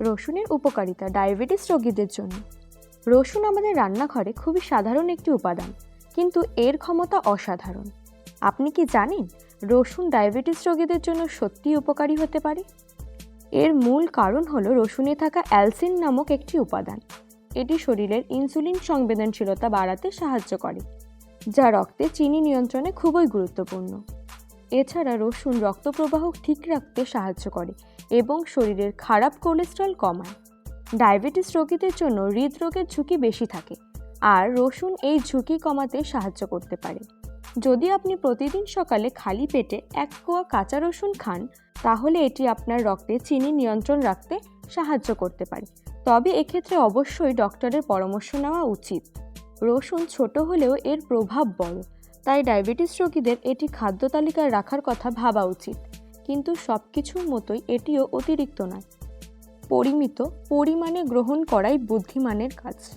রসুনের উপকারিতা ডায়াবেটিস রোগীদের জন্য। রসুন আমাদের রান্নাঘরে খুবই সাধারণ একটি উপাদান, কিন্তু এর ক্ষমতা অসাধারণ। আপনি কি জানেন রসুন ডায়াবেটিস রোগীদের জন্য সত্যিই উপকারী হতে পারে? এর মূল কারণ হলো রসুনে থাকা অ্যালসিন নামক একটি উপাদান। এটি শরীরের ইনসুলিন সংবেদনশীলতা বাড়াতে সাহায্য করে, যা রক্তে চিনি নিয়ন্ত্রণে খুবই গুরুত্বপূর্ণ। এছাড়া রসুন রক্ত প্রবাহ ঠিক রাখতে সাহায্য করে এবং শরীরের খারাপ কোলেস্ট্রল কমায়। ডায়াবেটিস রোগীদের জন্য হৃদরোগের ঝুঁকি বেশি থাকে আর রসুন এই ঝুঁকি কমাতে সাহায্য করতে পারে। যদি আপনি প্রতিদিন সকালে খালি পেটে এক কোয়া কাঁচা রসুন খান, তাহলে এটি আপনার রক্তে চিনি নিয়ন্ত্রণ রাখতে সাহায্য করতে পারে। তবে এক্ষেত্রে অবশ্যই ডক্টরের পরামর্শ নেওয়া উচিত। রসুন ছোট হলেও এর প্রভাব বড়। তাই ডায়াবেটিস রোগীদের এটি খাদ্য তালিকায় রাখার কথা ভাবা উচিত। কিন্তু সব কিছুর মতোই এটিও অতিরিক্ত নয়। পরিমিত পরিমাণে গ্রহণ করাই বুদ্ধিমানের কাজ।